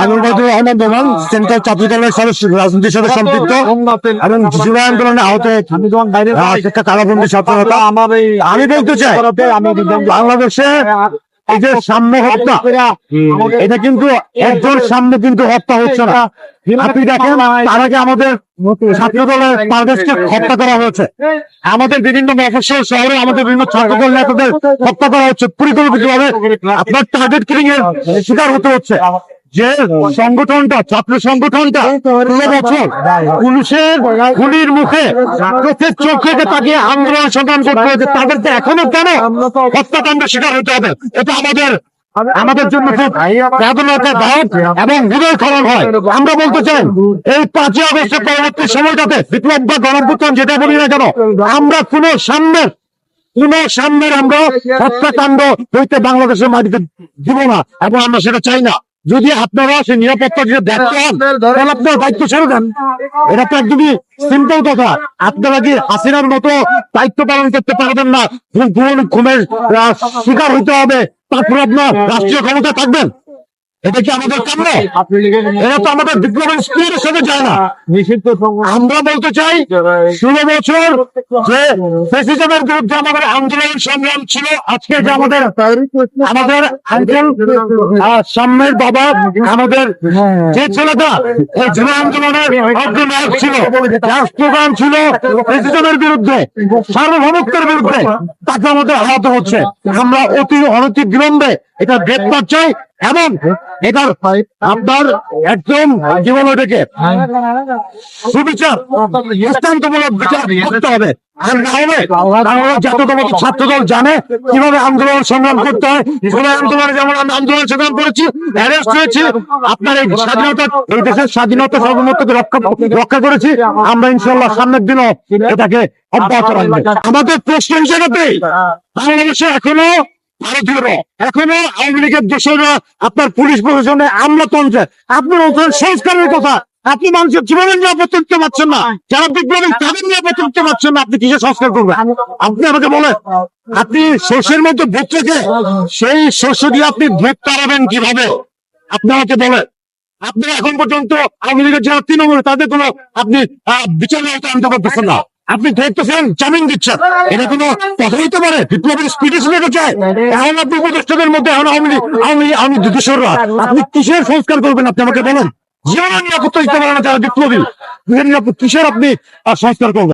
আমি বদরুল আহমদ নোমান সেন্ট্রাল ছাত্র দলের সদস্য রাজনীতির সাথে সম্পৃক্ত। এবং জুলাই আন্দোলনে আহত একটা কারাবন্দী ছাত্রতা আমি বলতে চাই বাংলাদেশে এই যে সামনে হত্যা এটা কিন্তু একজন সামনে কিন্তু হত্যা হচ্ছে না। আপনি দেখেন তার আগে আমাদের ছাত্র দলের পারদেশকে হত্যা করা। হয়েছে। আমাদের বিভিন্ন মফসল শহরে আমাদের বিভিন্ন ছাত্র দল নেতাদের হত্যা করা হচ্ছে। পরিকল্পিতভাবে আপনার টার্গেট কিলিং এর শিকার হতে হচ্ছে। যে সংগঠনটা ছাত্র সংগঠনটা ষোলো বছর পুলিশের গুলির মুখে চোখে তাকিয়ে আন্দোলন সংগ্রাম করতে হয়েছে তাদেরকে এখনও কেন হত্যাকাণ্ডের শিকার হতে হবে? এটা আমাদের আমাদের জন্য খুব বেদনাদায়ক এবং হৃদয় খরণ হয়। আমরা বলতে চাই এই পাঁচই আগস্টের পরবর্তী সময়টাতে বিপ্লব বা গণপুত্তন যেটা বলি না কেন আমরা কোন সামনের কোন সামনের আমরা হত্যাকাণ্ড হইতে বাংলাদেশের মাটিতে দিব না এবং আমরা সেটা চাই না। যদি আপনারা সেই নিরাপত্তা যদি দেখতে হন তাহলে আপনার দায়িত্ব ছেড়ে দেন। এটা তো একদমই সিম্পল কথা। আপনারা কি হাসিনার মতো দায়িত্ব পালন করতে পারবেন না? ঘুম ঘুমের শিকার হইতে হবে। তারপরে আপনার রাষ্ট্রীয় ক্ষমতা থাকবেন। এটা কি আমাদের কাম্য? এটা তো আমাদের বিপ্লবের স্পিরিটের সাথে যায় না। আমরা বলতে চাই ষোলো বছর যে ফেসিজমের বিরুদ্ধে আমাদের আন্দোলন সংগ্রাম ছিল আজকে যে আমাদের আমাদের আঙ্কেল সামনের বাবা আমাদের যে ছেলেটা এই যুব আন্দোলনের অগ্রনায়ক ছিল স্লোগান ছিল ফেসিজমের বিরুদ্ধে সার্বভৌমত্বের বিরুদ্ধে তাকে আমাদের আহত হচ্ছে। আমরা অতি অনতি বিলম্বে এটা গ্রেপ্তার চাই। এবং এটার আপনার একদম জীবন ওটাকে সুবিচার বিচার করতে হবে। আন্দোলন করেছি আপনার স্বাধীনতা, এই দেশের স্বাধীনতা রক্ষা রক্ষা করেছি। আমরা ইনশাল্লাহ সামনের দিনও এটাকে অব্যাহত রাখব। আমাদের প্রশ্ন হিসেবে বাংলাদেশে এখনও আপনি আমাকে বলেন, আপনি শস্যের মধ্যে ভোট রেখে সেই শস্য দিয়ে আপনি ভোট তাড়াবেন কীভাবে? আপনি আমাকে বলেন। আপনি এখন পর্যন্ত আওয়ামী লীগের যারা তৃণমূল, তাদের কোনো আপনি আওতায় আনতে পারতেছেন না। আপনি দায়িত্বশীল জামিন দিচ্ছেন। এটা কোনো কথা হইতে পারে? বিপ্লবের স্পিডে চলে যায় এখন আপনি উপদেষ্টাদের মধ্যে, এখন আওয়ামী আওয়ামী আওয়ামী দোষররা আপনি কিসের সংস্কার করবেন আপনি আমাকে বলেন? জীবনের নিরাপত্তা দিতে পারেন না যারা বিপ্লবী। কিসের আপনি সংস্কার করবেন?